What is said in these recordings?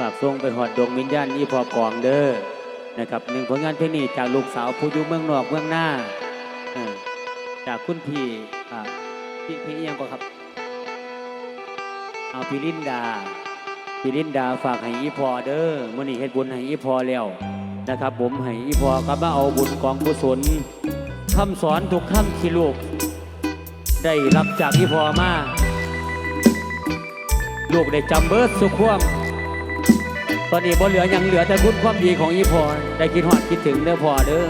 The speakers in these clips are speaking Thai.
ฝากทรงไปหอดดวงวิญญาณนี่พอกองเด้อนะครับหนึ่งผลงานเพลงนี้จากลูกสาวผู้อยู่เมืองนอกเมืองหน้าจากคุณพี่พี่พี่ยังก็ครับเอาพี่ลินดาพี่ลินดาฝากให้อีพอเด้อมื่อนี้เฮ็ดบุญให้อีพอแล้วนะครับผมให้อีพอก็มาเอาบุญกองกุศลคำสอนทุกคำที่ลูก ได้รับจากอีพอมาลูกได้จำเบิร์ดสุขความ ตอนนี้บ่เหลือยังเหลือแต่คุณความดีของอีพอได้คิดฮอดคิดถึงเด้อพอเด้อ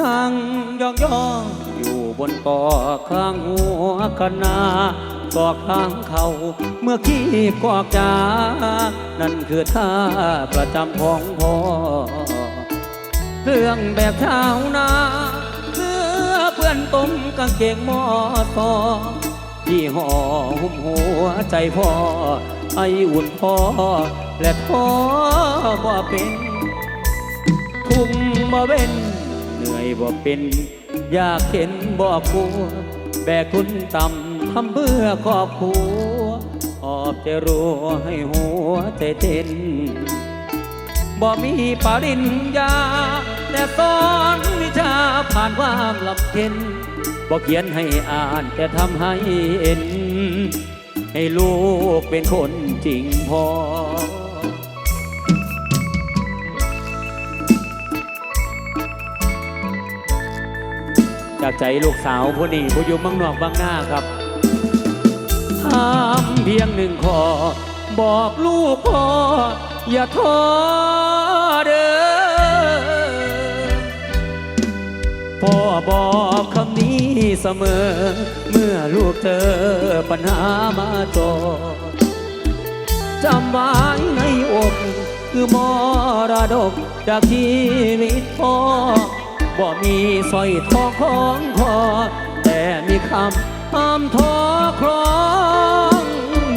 นั่งยองยองอยู่บนกอข้างหัวคณาก่อข้างเขาเมื่อกี้กอกจานั่นคือท่าประจำของพ่อ เครื่องแบบชาวนาเสื้อเปื้อนต้มกางเกงมอตอที่ห่อหุ้มหัวใจพ่อ ไออุ่นพ่อ และท้อบ่เป็นทุ่มบ่เว้นเหนื่อยบ่เป็นอยากเห็นบ่กลัวแบกคุณต่ำทำเพื่อครอบครัวออบจะรู้ให้หัวใจเต้นบ่มีปริญญา แต่สอนวิชาผ่านความลำเค็นบ่เขียนให้อ่านแต่ทำให้เอ็น ให้ลูกเป็นคนจริงพอจากใจลูกสาวผู้นี้ผู้อยู่เมืองนอกบางหน้าครับห้ามเพียงหนึ่งข้อบอกลูกพ่ออย่าท้อ เสมอ เมื่อลูกเธอปัญหามาจอจำไว้ในอกคือมรดกจากชีวิตพ่อบ่มีสร้อยทองของคอแต่มีคำห้ามท้อครอง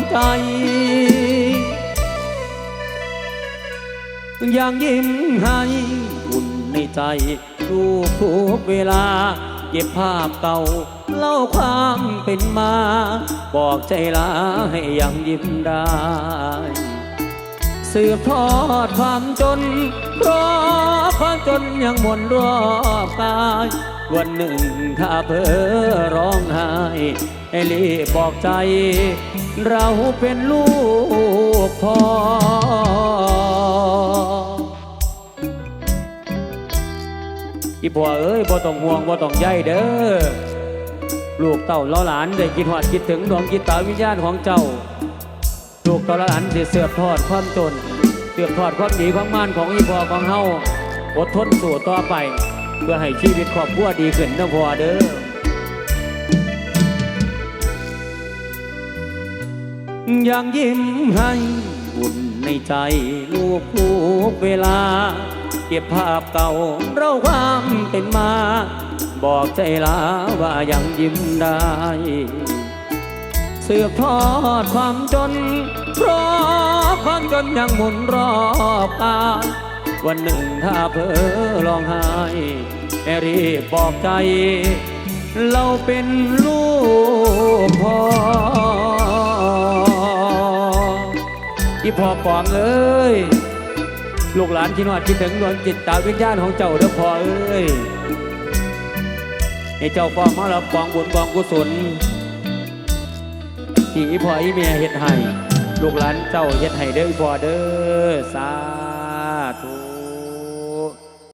ใจยังยิ้มให้อุ่นในใจรูปทุกเวลา เก็บภาพเก่า เล่าความเป็นมา บอกใจลาให้ยังยิ้มได้ สืบทอดความจนเพราะความจนยังหมนรอบกาย วันหนึ่งถ้าเพอร้องไห้ให้รีบบอกใจ เราเป็นลูกพ่อ อีพ่อเอ้ยบ่ต้องห่วงบ่ต้องใยเด้อลูกเต้าล้าหลานได้คิดหอดคิดถึงดวงจิตตาวิญญาณของเจ้า ลูกเต้าล้าหลานสิเสือบทอดความจนเสือบทอดความดีความมานของอีพ่อของเฮาอดทนสู้ต่อไป เพื่อให้ชีวิตครอบครัวดีขึ้นนะพ่อเด้อยังยิ้มให้อุ่นในใจลูกทุกเวลา ก็บภาพเก่าเราความเป็นมา บอกใจลาว่ายังยิ้มได้ เสืบทอดความจน เพราะความจนยังหมุนรอบกาวันหนึ่งถ้าเพอร้องไห้ให้รีบบอกใจ เราเป็นลูกพ่ออีพ่อปองเอ้ย ลูกหลานคิดว่าคิดถึงดวงจิตตาวิญญาณของเจ้าเด้อพ่อเอ้ยให้เจ้าฟ้องมารับกองบุญกองกุศลที่พ่ออีเมียเฮ็ดให้ลูกหลานเจ้าเฮ็ดให้เด้อพ่อเด้อสา